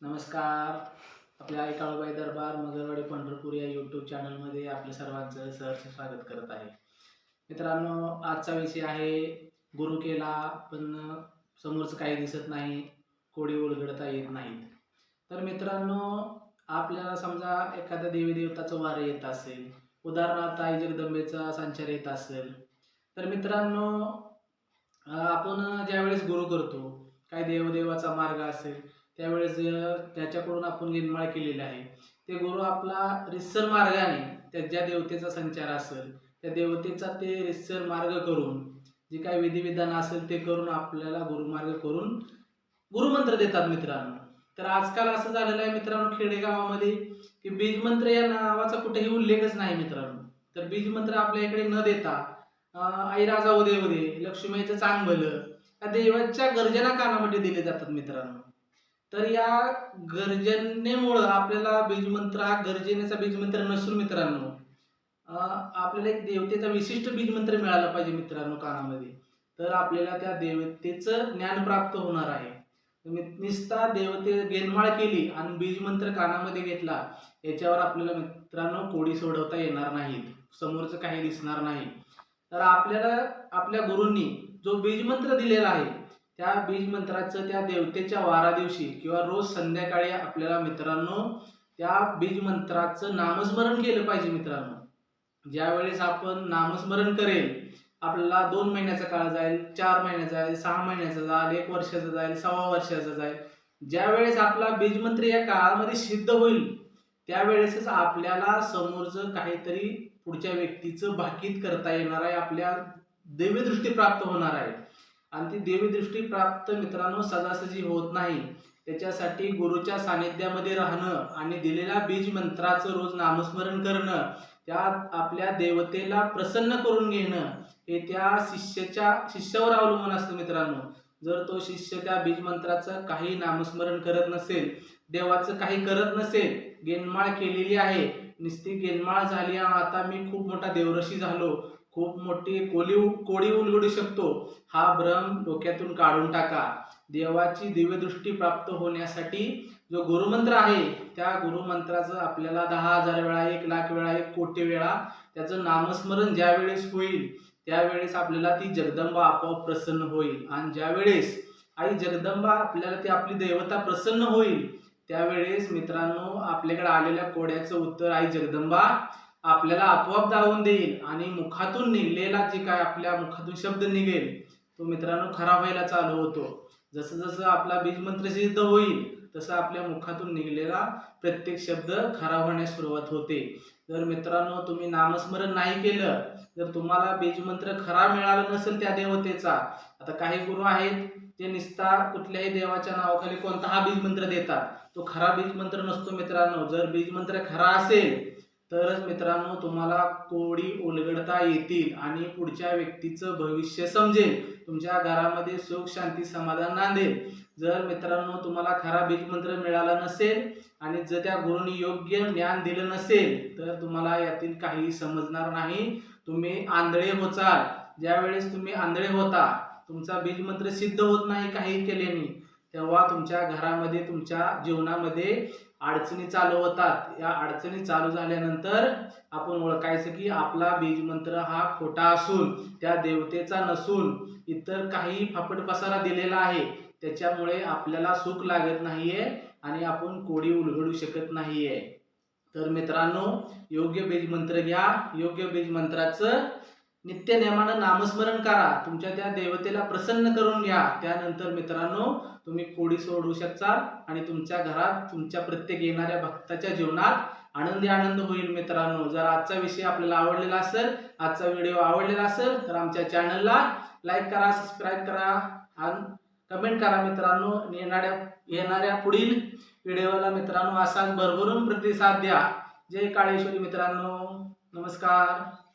नमस्कार. आपल्या आई काळूबाई दरबार मगरवाडी पंढरपूर या यूट्यूब चॅनलमध्ये आपल्या सर्वांचं सहर्ष स्वागत करत आहे. मित्रांनो आजचा विषय आहे गुरु केला पण समोरचं काही दिसत नाही कोडी उलगडता येत नाहीत. तर मित्रांनो आपल्याला समजा एखाद्या देवी देवताचं वारं येत असेल उदाहरणार्थ आई जगदंबेचा संचार येत असेल तर मित्रांनो आपण ज्यावेळेस गुरु करतो काही देवदेवाचा मार्ग असेल त्यावेळेस त्याच्याकडून आपण निर्माण केलेले आहे. ते गुरु आपला रिसर मार्गाने त्या ज्या देवतेचा संचार असेल त्या देवतेचा ते रिसर मार्ग करून जे काही विधिविधान असेल ते करून आपल्याला गुरुमार्ग करून गुरुमंत्र देतात मित्रांनो. तर आजकाल असं झालेलं आहे मित्रांनो खेडेगावामध्ये की बीजमंत्र या नावाचा कुठेही उल्लेखच नाही मित्रांनो. तर बीजमंत्र आपल्या इकडे न देता आई राजा उदे उदे लक्ष्मीचं चांगलं या देवाच्या गर्जना कानामध्ये दिले जातात मित्रांनो. तर या गर्जनेमुळं आपल्याला बीजमंत्र हा गर्जनेचा बीजमंत्र नसून मित्रांनो आपल्याला एक देवतेचा विशिष्ट बीजमंत्र मिळाला पाहिजे मित्रांनो कानामध्ये. तर आपल्याला त्या देवतेचं ज्ञान प्राप्त होणार आहे. निस्ता देवते गेनमाळ केली आणि बीजमंत्र कानामध्ये घेतला याच्यावर आपल्याला मित्रांनो कोडी सोडवता येणार नाहीत. समोरचं काही दिसणार नाही. तर आपल्याला आपल्या गुरूंनी जो बीजमंत्र दिलेला आहे त्या बीज मंत्राचं त्या देवतेच्या वारा दिवशी किंवा रोज संध्याकाळी आपल्याला मित्रांनो त्या बीज मंत्राचं नामस्मरण केलं पाहिजे मित्रांनो. ज्यावेळेस आपण नामस्मरण करेल आपल्याला दोन महिन्याचा काळ जाईल चार महिन्याचा जाईल सहा महिन्याचा जाईल एक वर्षाचा जाईल सव्वा वर्षाचा जाईल. ज्यावेळेस आपला बीजमंत्र या काळामध्ये सिद्ध होईल त्यावेळेसच आपल्याला समोरचं काहीतरी पुढच्या व्यक्तीचं भाकीत करता येणार आहे आपल्या दिव्यदृष्टी प्राप्त होणार आहे. आणि ती देवी दृष्टी प्राप्त मित्रांनो सदासजी होत नाही. त्याच्यासाठी गुरुच्या सानिध्यामध्ये राहणं आणि दिलेल्या बीज मंत्राचं रोज नामस्मरण करणं त्या आपल्या देवतेला प्रसन्न करून घेणं हे त्या शिष्याच्या शिष्यावर अवलंबून असतं मित्रांनो. जर तो शिष्य त्या बीज मंत्राचं काही नामस्मरण करत नसेल देवाचं काही करत नसेल गेनमाळ केलेली आहे नुसती गेनमाळ झाली आता मी खूप मोठा देवरशी झालो. खूप मोठी कोली कोडी उलगडू शकतो. हा भ्रम डोक्यातून काढून टाका. देवाची दिव्यदृष्टी प्राप्त होण्यासाठी जो गुरुमंत्र आहे त्या गुरुमंत्राचं आपल्याला दहा हजार वेळा एक लाख वेळा एक कोटी वेळा त्याचं नामस्मरण ज्यावेळेस होईल त्यावेळेस आपल्याला ती जगदंबा आपोआप प्रसन्न होईल. आणि ज्यावेळेस आई जगदंबा आपल्याला ती आपली देवता प्रसन्न होईल त्यावेळेस मित्रांनो आपल्याकडे आलेल्या कोड्याचं उत्तर आई जगदंबा आपल्याला आपोआप दावून देईल आणि मुखातून निघलेला जे काय आपल्या मुखातून शब्द निघेल तो मित्रांनो खराब व्हायला चालू होतो. जसं जसं आपला बीजमंत्र सिद्ध होईल तसं आपल्या मुखातून निघलेला प्रत्येक शब्द खराब होण्यास सुरुवात होते. जर मित्रांनो तुम्ही नामस्मरण नाही केलं जर तुम्हाला बीजमंत्र खरा मिळाला नसेल त्या देवतेचा आता काही गुरु आहेत ते निस्ता कुठल्याही देवाच्या नावाखाली कोणताहा बीजमंत्र देतात. तो खरा बीजमंत्र नसतो मित्रांनो. जर बीजमंत्र खरा असेल तरच मित्रांनो तुम्हाला कोडी उलगडता येतील आणि पुढच्या व्यक्तीचं भविष्य समजेल. तुमच्या घरामध्ये सुख शांती समाधान नांदेल. जर मित्रांनो तुम्हाला खरा बीजमंत्र मिळाला नसेल आणि जर त्या गुरुनी योग्य ज्ञान दिलं नसेल तर तुम्हाला यातील काही समजणार नाही. तुम्ही आंधळे होचाल. ज्यावेळेस तुम्ही आंधळे होता तुमचा बीजमंत्र सिद्ध होत नाही काही केल्याने. तेव्हा तुमच्या घरामध्ये तुमच्या जीवनामध्ये अडचणी चालू होतात. या अडचणी चालू झाल्यानंतर आपण ओळखायचं की आपला बीजमंत्र हा खोटा असून त्या देवतेचा नसून इतर काही फापट पसारा दिलेला आहे. त्याच्यामुळे आपल्याला सुख लागत नाहीये आणि आपण कोडी उलगडू शकत नाहीये. तर मित्रांनो योग्य बीज मंत्र घ्या. योग्य बीज मंत्राचं नित्य नेमानं नामस्मरण करा. तुमच्या त्या देवतेला प्रसन्न करून घ्या. त्यानंतर मित्रांनो तुम्ही कोडी सोडू शकता आणि तुमच्या घरात तुमच्या प्रत्येक येणाऱ्या भक्ताच्या जीवनात आनंदी आनंद होईल मित्रांनो. जर आजचा विषय आपल्याला आवडलेला असेल आजचा व्हिडिओ आवडलेला असेल तर आमच्या चॅनलला लाईक करा सबस्क्राईब करा आणि कमेंट करा मित्रांनो. येणाऱ्या येणाऱ्या पुढील व्हिडिओला मित्रांनो असाच भरभरून प्रतिसाद द्या. जय काळेश्वरी मित्रांनो. नमस्कार.